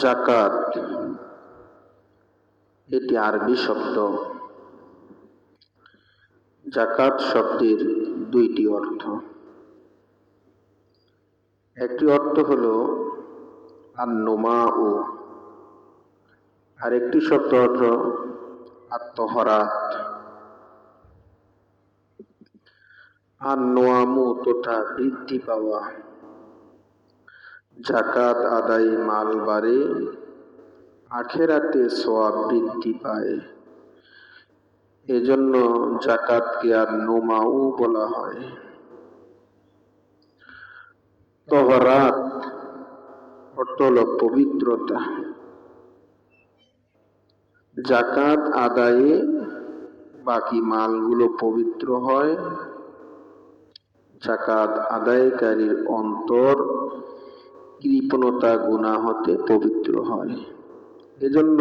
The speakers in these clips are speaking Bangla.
জাকাত। এটি আরবি শব্দ। জাকাত শব্দের দুইটি অর্থ। একটি অর্থ হল আন্নোমা ও আরেকটি শব্দ অর্থ আত্মহরাত। আন্নোয়ামু তথা বৃদ্ধি পাওয়া। জাকাত আদায় মাল বাড়ে, আখেরাতে সোয়াব বৃদ্ধি পায়। এজন্য জাকাতকে আর নোমাউ বলা হয়। তহরাত, অর্থ পবিত্রতা। জাকাত আদায়ে বাকি মালগুলো পবিত্র হয়। জাকাত আদায়কারীর অন্তর কৃপণতা গুণা হতে পবিত্র হয়। এজন্য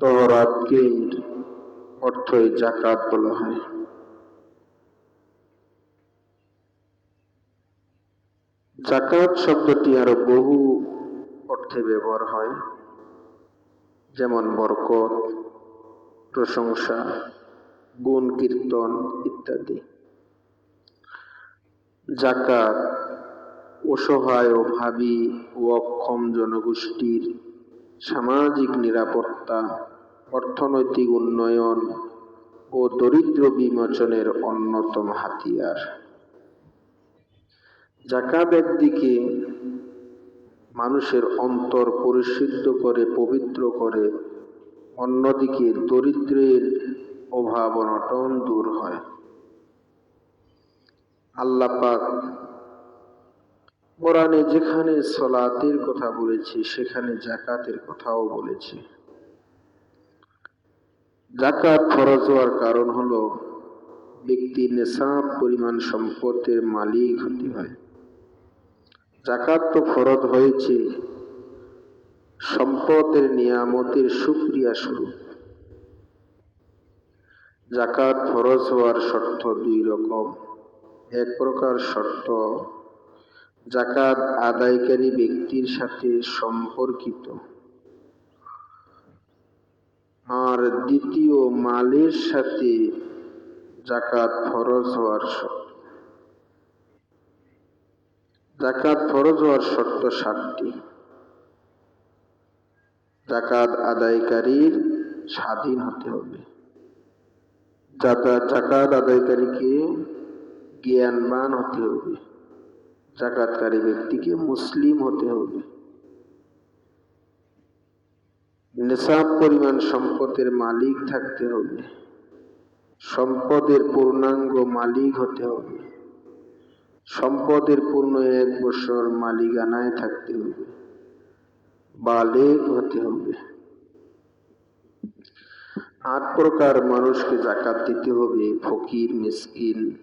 তহরাতকে অর্থই জাকাত বলা হয়। জাকাত শব্দটি আরও বহু অর্থে ব্যবহার হয়, যেমন বরকত, প্রশংসা, গুণ কীর্তন ইত্যাদি। জাকাত অসহায় ও ভাবী ও অক্ষম জনগোষ্ঠীর সামাজিক নিরাপত্তা, অর্থনৈতিক উন্নয়ন ও দরিদ্র বিমোচনের অন্যতম হাতিয়ার। জাকাত একদিকে মানুষের অন্তর পরিশুদ্ধ করে, পবিত্র করে, অন্যদিকে দরিদ্রের অভাব অনটন দূর হয়। আল্লাহ পাক কোরআনে যেখানে সলাতের কথা বলেছি, সেখানে জাকাতের কথাও বলেছি। জাকাত ফরজ হওয়ার কারণ হলো ব্যক্তি নেশাব পরিমাণ সম্পদের মালিক হতে হয়। জাকাত তো ফরজ হয়েছে, সম্পদের নিয়ামতের সুক্রিয়া স্বরূপ। জাকাত ফরজ হওয়ার শর্ত দুই রকম। এক প্রকার শর্ত জাকাত আদায়কারী ব্যক্তির সাথে সম্পর্কিত। আর দ্বিতীয় মালের সাথে জাকাত ফরজ হওয়ার শর্ত। জাকাত ফরজ হওয়ার শর্ত সাতটি। জাকাত আদায়কারীর স্বাধীন হতে হবে। জাকাত আদায়কারীকে জ্ঞানবান হতে হবে। জাকাতকারী ব্যক্তিকে মুসলিম হতে হবে। নেশাব পরিমাণ সম্পদের মালিক থাকতে হবে। সম্পদের পূর্ণাঙ্গ মালিক হতে হবে। সম্পদের পূর্ণ এক বছর মালিকানায় থাকতে হবে। বালেক হতে হবে। আট প্রকার মানুষকে জাকাত দিতে হবে। ফকির, মিসকিন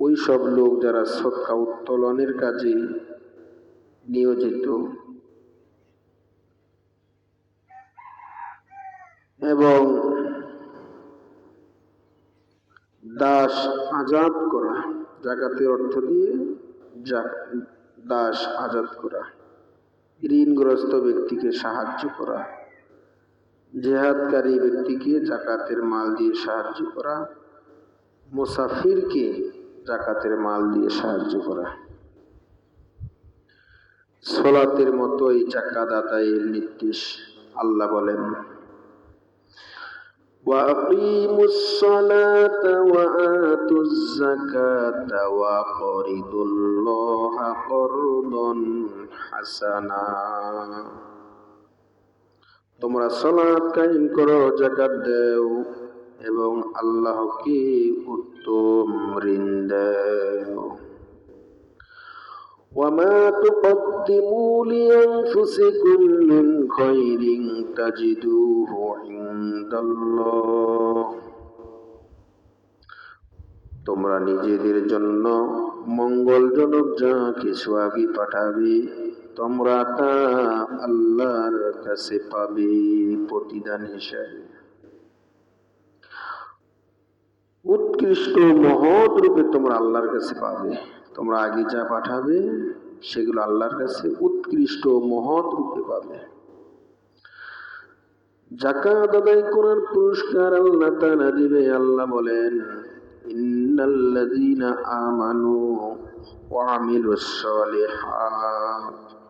ওই সব লোক যারা সৎকা উত্তোলনের কাজে নিয়োজিত। এবং দাস আজাদ করা, জাকাতের অর্থ দিয়ে দাস আজাদ করা, ঋণগ্রস্ত ব্যক্তিকে সাহায্য করা, জেহাদকারী ব্যক্তিকে জাকাতের মাল দিয়ে সাহায্য করা, মুসাফিরকে জাকাতের মাল দিয়ে সাহায্য করা সোলাতের মতোই জাকাত আদায়ের নির্দেশ আল্লাহ বলেন وأقيموا الصلاة وآتوا الزكاة وقرضوا الله قرضا حسنا তোমরা সলাৎ কায়েম করো জাকাত দেও এবং আল্লাহকে উত্তম ঋণ দেও وما تقدموا لأنفسكم من خير تجدوه عند الله তোমরা নিজেদের জন্য মঙ্গলজনক যা কিছু আগে পাঠাবে তোমরা তা আল্লাহর কাছে পাবে প্রতিদান হিসাবে উৎকৃষ্ট মহৎ রূপে তোমরা আল্লাহর কাছে পাবে। তোমরা আগে যা পাঠাবে, সেগুলো আল্লাহর কাছে উৎকৃষ্ট মহৎ রূপে পাবে। জাকাত আদায় করার পুরস্কার আল্লাহ তাআলা দিবে। আল্লাহ বলেন, ইন্নাল্লাযীনা আমানু ওয়া আমিলুস সালিহাত।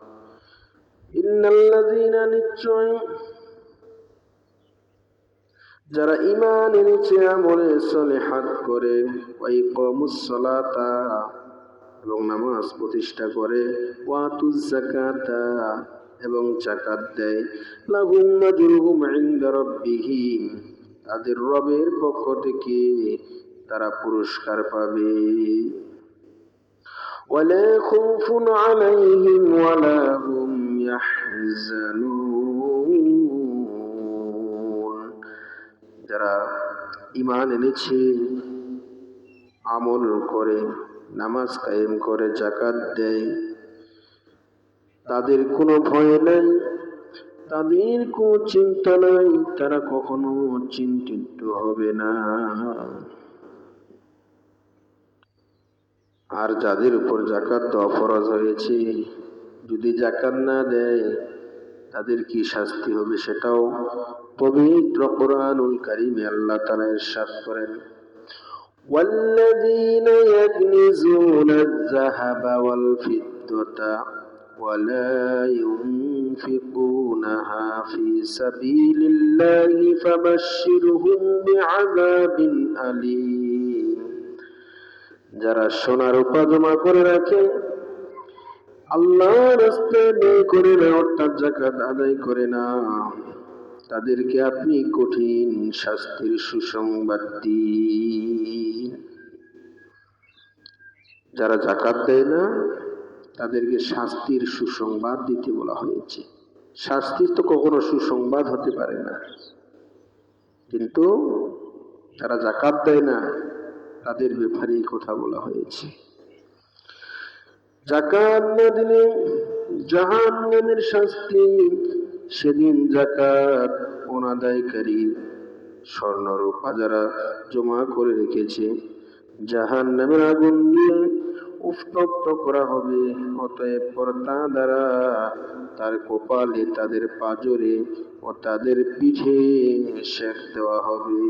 নিশ্চয় যারা ঈমান এনেছে আমলে সলিহাত করে ওয়া ইকামুস সালাতা এবং নামাজ প্রতিষ্ঠা করে ওয়াতুজ যাকাতা এবং জাকাত দেয় লাহুম আজরুহুম ইনদা রাব্বিহিম তাদের রবের পক্ষ থেকে তারা পুরস্কার পাবে ولا خوف عليهم ولا هم يحزنون যারা ইমান এনেছে, আমল করে, নামাজ কায়েম করে জাকাত দেয়, তাদের কোনো ভয় নেই, তাদের কোনো চিন্তা নাই, তারা কখনো চিন্তিত হবে না। আর যাদের উপর জাকাত দেওয়া হয়েছে, যদি জাকাত না দেয় তাদের কি শাস্তি হবে সেটাও পবিত্র কোরআনুল কারিমে আল্লাহ তাআলা ইরশাদ করেন والذين يكنزون الذهب والفضة ولا ينفقونها في سبيل الله فبشرهم بعذاب أليم যারা সোনার উপা জমা করে রাখে আল্লাহ রাস্তায় ব্যয় করে না অর্থাৎ জাকাত আদায় করে না। তাদেরকে আপনি কঠিন শাস্তির সুসংবাদ দিন। যারা জাকাত দেয় না, তাদেরকে শাস্তির সুসংবাদ দিতে বলা হয়েছে। শাস্তির তো কখনো সুসংবাদ হতে পারে না। কিন্তু যারা জাকাত দেয় না, তাদের ব্যাপারে কথা বলা হয়েছে। জাকাত না দিলে শাস্তি। সেদিন জাকাত অনাদায়কারী স্বর্ণরূপা যারা জমা করে রেখেছে। জাহান নামের আগুন দিয়ে উত্তপ্ত করা হবে, অতএব পর্দা দ্বারা তার কপালে, তাদের পাজরে ও তাদের পিঠে শেখ দেওয়া হবে।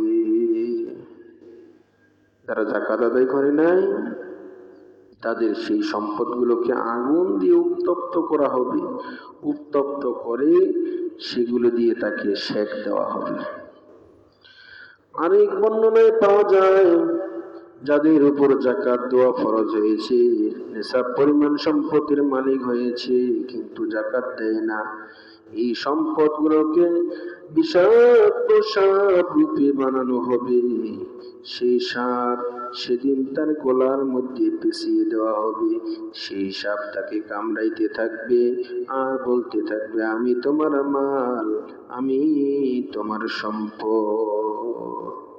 যারা জাকাত আদায় করে নাই তাদের সেই সম্পদগুলোকে আগুন দিয়ে উত্তপ্ত করা হবে। উত্তপ্ত করে সেগুলো দিয়ে তাকে শেক দেওয়া হবে। আরেক বর্ণনায় পাওয়া যায়, যাদের উপর জাকাত দেওয়া ফরজ হয়েছে, নেশাব পরিমাণ সম্পত্তির মালিক হয়েছে, কিন্তু জাকাত দেয় না। এই সম্পদগুলোকে বিষাদ সাপ রূপে বানানো হবে। সেই সাপ সেদিন তার গলার মধ্যে পেঁচিয়ে দেওয়া হবে। সেই সাপ তাকে কামড়াইতে থাকবে আর বলতে থাকবে, আমি তোমার মাল আমি তোমার সম্পদ।